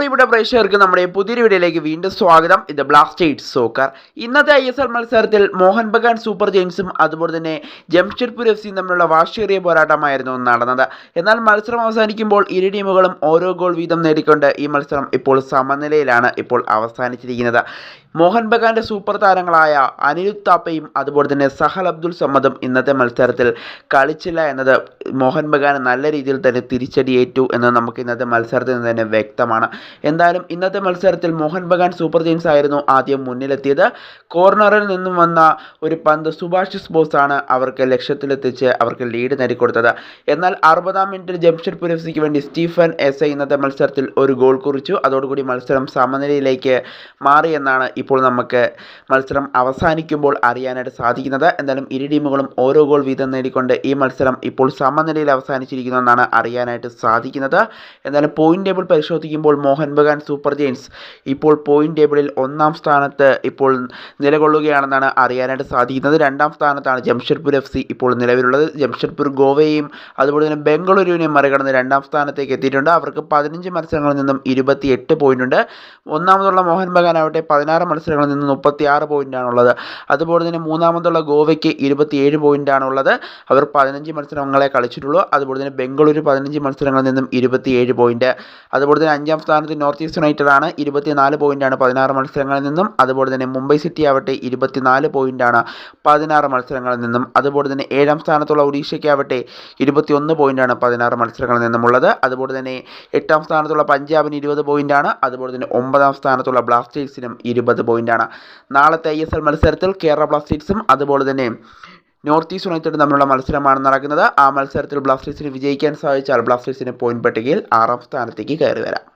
പ്രിയപ്പെട്ട പ്രേക്ഷകർക്ക് നമ്മുടെ പുതിയൊരു വീഡിയോയിലേക്ക് വീണ്ടും സ്വാഗതം. ഇത് ബ്ലാസ്റ്റേഴ്സ് സോക്കർ ഇന്നത്തെ ഐ എസ് എൽ മത്സരത്തിൽ മോഹൻ ബഗാൻ സൂപ്പർ ജെയിംസും അതുപോലെ തന്നെ ജംഷഡ്പൂർ എഫ് സിയും തമ്മിലുള്ള വാശിയേറിയ പോരാട്ടമായിരുന്നു നടന്നത്. എന്നാൽ മത്സരം അവസാനിക്കുമ്പോൾ ഇരു ടീമുകളും ഓരോ ഗോൾ വീതം നേടിക്കൊണ്ട് ഈ മത്സരം ഇപ്പോൾ സമനിലയിലാണ് ഇപ്പോൾ അവസാനിച്ചിരിക്കുന്നത്. മോഹൻ ബഗാന്റെ സൂപ്പർ താരങ്ങളായ അനിരുദ്ധ് താപ്പയും അതുപോലെ തന്നെ സഹൽ അബ്ദുൽ സമ്മദും ഇന്നത്തെ മത്സരത്തിൽ കളിച്ചില്ല എന്നത് മോഹൻ ബഗാൻ നല്ല രീതിയിൽ തന്നെ തിരിച്ചടിയേറ്റു എന്ന് നമുക്ക് ഇന്നത്തെ മത്സരത്തിൽ നിന്ന് തന്നെ വ്യക്തമാണ്. എന്തായാലും ഇന്നത്തെ മത്സരത്തിൽ മോഹൻ ബഗാൻ സൂപ്പർ ജെയിംസ് ആയിരുന്നു ആദ്യം മുന്നിലെത്തിയത്. കോർണറിൽ നിന്നും വന്ന ഒരു പന്ത് സുഭാഷിസ് ബോസ് ആണ് അവർക്ക് ലക്ഷ്യത്തിലെത്തിച്ച് അവർക്ക് ലീഡ് നേടിക്കൊടുത്തത്. എന്നാൽ അറുപതാം മിനിറ്റിൽ ജംഷഡ്പൂർ എഫ് സിക്ക് വേണ്ടി സ്റ്റീഫൻ എസ് ഇന്നത്തെ മത്സരത്തിൽ ഒരു ഗോൾ കുറിച്ചു. അതോടുകൂടി മത്സരം സമനിലയിലേക്ക് മാറി എന്നാണ് ഇപ്പോൾ നമുക്ക് മത്സരം അവസാനിക്കുമ്പോൾ അറിയാനായിട്ട് സാധിക്കുന്നത്. എന്തായാലും ഇരു ടീമുകളും ഓരോ ഗോൾ വീതം നേടിക്കൊണ്ട് ഈ മത്സരം ഇപ്പോൾ സമനിലയിൽ അവസാനിച്ചിരിക്കുന്നു എന്നാണ് അറിയാനായിട്ട് സാധിക്കുന്നത്. എന്തായാലും പോയിന്റ് ടേബിൾ പരിശോധിക്കുമ്പോൾ മോഹൻ ബഗാൻ സൂപ്പർ ജെയിൻസ്. ഇപ്പോൾ പോയിന്റ് ടേബിളിൽ ഒന്നാം സ്ഥാനത്ത് ഇപ്പോൾ നിലകൊള്ളുകയാണെന്നാണ് അറിയാനായിട്ട് സാധിക്കുന്നത്. രണ്ടാം സ്ഥാനത്താണ് ജംഷഡ്പൂർ എഫ് സി ഇപ്പോൾ നിലവിലുള്ളത്. ജംഷഡ്പൂർ ഗോവയെയും അതുപോലെ തന്നെ ബംഗളൂരുവിനെയും മറികടന്ന് രണ്ടാം സ്ഥാനത്തേക്ക് എത്തിയിട്ടുണ്ട്. അവർക്ക് പതിനഞ്ച് മത്സരങ്ങളിൽ നിന്നും ഇരുപത്തിയെട്ട് പോയിന്റ് ഉണ്ട്. ഒന്നാമതുള്ള മോഹൻ ബഗാൻ ആവട്ടെ പതിനാറ് മത്സരങ്ങളിൽ നിന്ന് മുപ്പത്തി ആറ് പോയിന്റാണുള്ളത് അതുപോലെ തന്നെ മൂന്നാമതുള്ള ഗോവയ്ക്ക് ഇരുപത്തിയേഴ് പോയിന്റാണുള്ളത് അവർ പതിനഞ്ച് മത്സരങ്ങളെ കളിച്ചിട്ടുള്ളൂ. അതുപോലെ തന്നെ ബംഗളൂരു പതിനഞ്ച് മത്സരങ്ങളിൽ നിന്നും ഇരുപത്തിയേഴ് പോയിന്റ് അതുപോലെ തന്നെ അഞ്ചാം സ്ഥാനത്ത് നോർത്ത് ഈസ്റ്റ് യുണൈറ്റഡ് ആണ് ഇരുപത്തിനാല് പോയിന്റാണ് പതിനാറ് മത്സരങ്ങളിൽ നിന്നും. അതുപോലെ തന്നെ മുംബൈ സിറ്റി ആവട്ടെ ഇരുപത്തിനാല് പോയിന്റാണ് പതിനാറ് മത്സരങ്ങളിൽ നിന്നും. അതുപോലെ തന്നെ ഏഴാം സ്ഥാനത്തുള്ള ഒഡീഷയ്ക്കാവട്ടെ ഇരുപത്തിയൊന്ന് പോയിന്റാണ് പതിനാറ് മത്സരങ്ങളിൽ നിന്നുമുള്ളത്. അതുപോലെ തന്നെ എട്ടാം സ്ഥാനത്തുള്ള പഞ്ചാബിന് ഇരുപത് പോയിന്റാണ് അതുപോലെ തന്നെ ഒമ്പതാം സ്ഥാനത്തുള്ള ബ്ലാസ്റ്റേഴ്സിനും ഇരുപത് പോയിന്റാണ് നാളത്തെ ഐ എസ് എൽ മത്സരത്തിൽ കേരള ബ്ലാസ്റ്റേഴ്സും അതുപോലെ തന്നെ നോർത്ത് ഈസ്റ്റ് യുണൈറ്റഡ് തമ്മിലുള്ള മത്സരമാണ് നടക്കുന്നത്. ആ മത്സരത്തിൽ ബ്ലാസ്റ്റേഴ്സിന് വിജയിക്കാൻ സാധിച്ചാൽ ബ്ലാസ്റ്റേഴ്സിന് പോയിന്റ് പട്ടികയിൽ ആറാം സ്ഥാനത്തേക്ക് കയറി വരാം